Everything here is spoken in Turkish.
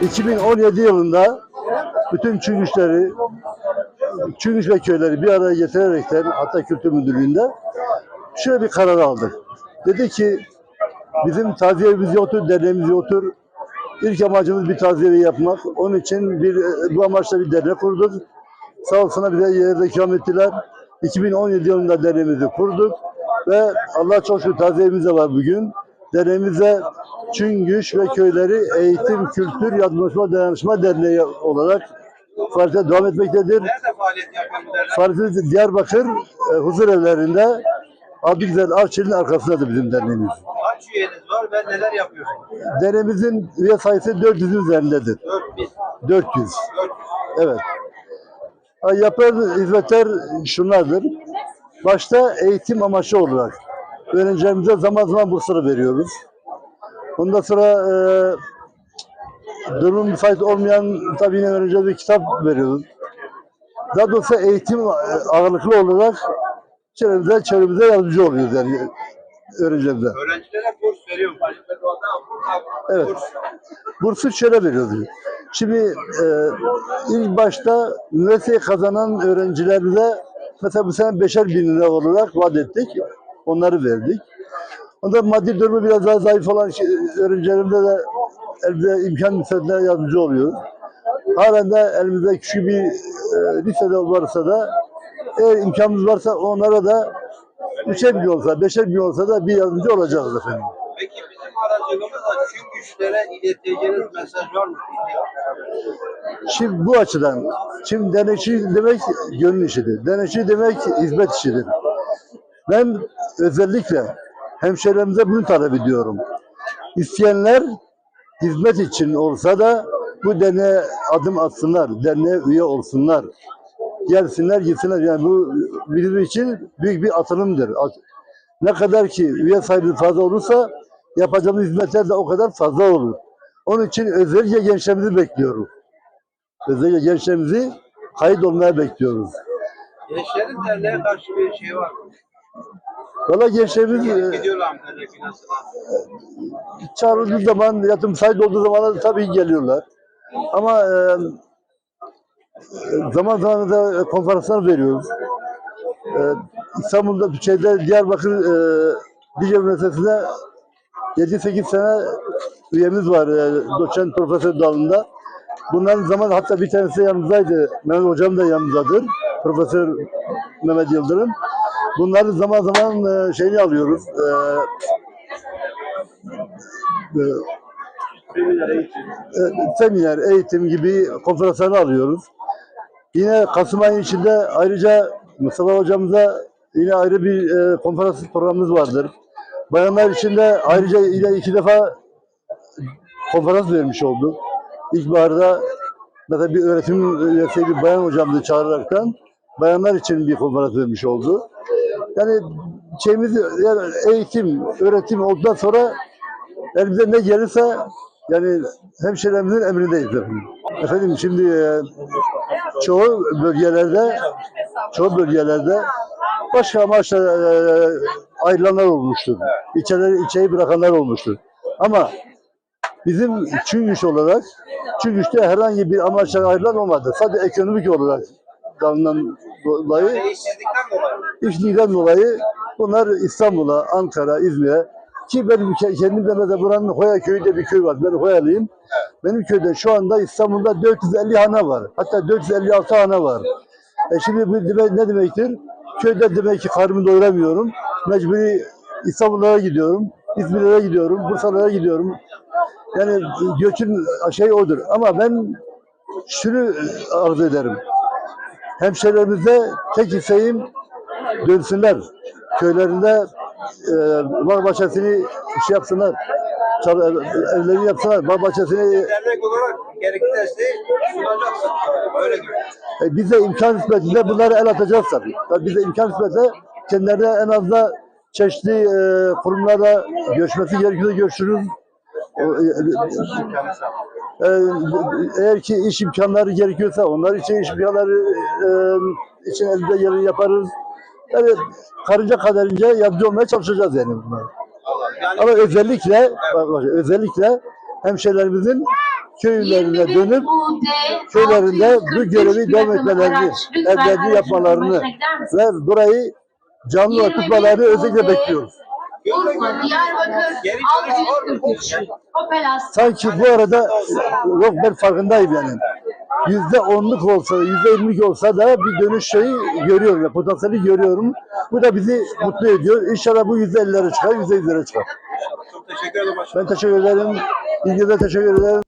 2017 yılında bütün Çürgüşleri, Çürgüş ve köyleri bir araya getirerekten hatta Kültür Müdürlüğü'nde şöyle bir karar aldık. Dedi ki bizim taziyemiz yoktur, derneğimiz yoktur. İlk amacımız bir taziyeyi yapmak. Onun için bir bu amaçla bir dernek kurduk. Sağ olsunlar bize yerde ikram ettiler. 2017 yılında derneğimizi kurduk ve Allah çok şükür taziyemiz de var bugün. Derneğimize Çüngüş ve Köyleri Eğitim, Kültür, Yardımlaşma, Dayanışma Derneği olarak faaliyete devam etmektedir. Faaliyeti Diyarbakır e, huzur evlerinde Abdülgüzel Avçı'nın arkasındadır bizim derneğimiz. Kaç üyeniz var ve neler yapıyorsunuz? Derneğimizin üye sayısı 400'ün üzerindedir. 4000, 400. 400. Evet. Yapılan hizmetler şunlardır. Başta eğitim amaçlı olarak öğrencilerimize zaman zaman bursları veriyoruz. Ondan sonra e, durum müsait olmayan tabii yine öğrencilerimize kitap veriyoruz. Daha doğrusu eğitim e, ağırlıklı olarak çevremize, çevremize yardımcı oluyoruz yani öğrencilerimize. Öğrencilere burs veriyor musunuz? Evet. Burs. Bursu şöyle veriyoruz. Şimdi e, ilk başta üniversiteyi kazanan öğrencilerimize mesela bu sene beşer bin lira olarak vaat ettik. Onları verdik. Ondan maddi durumu biraz daha zayıf olan şey- öğrencilerimize de elde imkan müsaade yardımcı oluyoruz. Halen de elimizde küçük bir e, lisede varsa da eğer imkanımız varsa onlara da üçer bin olsa, beşer bin olsa da bir yardımcı olacağız efendim. Peki bizim aracılığımızla tüm güçlere ileteceğiniz mesaj var mı? Şimdi bu açıdan, şimdi denekçi demek gönül işidir. Denekçi demek hizmet işidir. Ben özellikle hemşehrilerimize bunu talep ediyorum. İsteyenler hizmet için olsa da bu derneğe adım atsınlar, derneğe üye olsunlar. Gelsinler, gitsinler. Yani bu bizim için büyük bir atılımdır. Ne kadar ki üye sayımız fazla olursa yapacağımız hizmetler de o kadar fazla olur. Onun için özellikle gençlerimizi bekliyorum. Özellikle gençlerimizi kayıt olmaya bekliyoruz. Gençlerin derneğe karşı bir şey var mı? Valla e, mı dernek finansına? çağrıldığı zaman, yatım sayıda olduğu zaman tabii geliyorlar. Ama e, zaman zaman da konferanslar veriyoruz. E, İstanbul'da, şeyde, Diyarbakır e, Dicle Üniversitesi'nde 7-8 sene üyemiz var e, doçent profesör dalında. Bunların zaman hatta bir tanesi yanımızdaydı. Mehmet Hocam da yanımızdadır. Profesör Mehmet Yıldırım. Bunların zaman zaman e, şeyini alıyoruz. E, e, e, seminer, eğitim gibi konferansları alıyoruz. Yine Kasım ayı içinde ayrıca Mustafa hocamıza yine ayrı bir e, konferans programımız vardır. Bayanlar için de ayrıca yine iki defa konferans vermiş olduk. İlkbaharda mesela bir öğretim üyesi bir bayan hocamızı çağıraraktan bayanlar için bir konferans vermiş oldu. Yani şeyimiz yani eğitim, öğretim olduktan sonra elimize ne gelirse yani hemşehrilerimizin emrindeyiz efendim. Şimdi e, çoğu bölgelerde çoğu bölgelerde başka amaçla e, ayrılanlar olmuştur. İçeleri, içeyi bırakanlar olmuştur. Ama bizim Çüngüş olarak Çüngüş'te herhangi bir amaçla ayrılan olmadı. Sadece ekonomik olarak dalından dolayı İşsizlikten dolayı. Bunlar İstanbul'a, Ankara, İzmir'e ki benim ke- kendim de buranın Hoya köyü de bir köy var. Ben Hoyalıyım. Benim köyde şu anda İstanbul'da 450 hane var. Hatta 456 hane var. E şimdi bu ne demektir? Köyde demek ki karnımı doyuramıyorum. Mecburi İstanbul'a gidiyorum. İzmir'e gidiyorum. Bursa'lara gidiyorum. Yani göçün şey odur. Ama ben şunu arzu ederim. Hemşehrilerimize tek isteğim dönsünler. Köylerinde e, bağ bahçesini şey yapsınlar. Evlerini yapsınlar. Bağ bahçesini Dernek olarak gerekli desteği sunacaksın. Öyle gibi. e, biz de imkan nispetinde bunlara el atacağız tabii. tabii biz de imkan nispetinde kendilerine en azından çeşitli e, kurumlarla görüşmesi gerekiyorsa görüşürüz. O, e, e, eğer ki iş imkanları gerekiyorsa onlar için iş imkanları e, için elde geleni yaparız. Yani karınca kaderince yardımcı olmaya çalışacağız yani bunlar. Yani Ama özellikle bak- bak, özellikle hemşehrilerimizin köylerine dönüp köylerinde bu görevi devam etmelerini, evlerini yapmalarını ve burayı canlı tutmalarını özellikle bekliyoruz. Urfa, Diyarbakır, Geri dönüş var mı? 643. Opelasyon. Sanki bu arada yok ben farkındayım yani. Yüzde onluk olsa, yüzde yirmilik olsa da bir dönüş şeyi görüyorum ya, potansiyeli görüyorum. Bu da bizi mutlu ediyor. İnşallah bu yüzde ellilere çıkar, yüzde yüzlere çıkar. Çok teşekkür ederim başkanım. Ben teşekkür ederim. İlginize teşekkür ederim.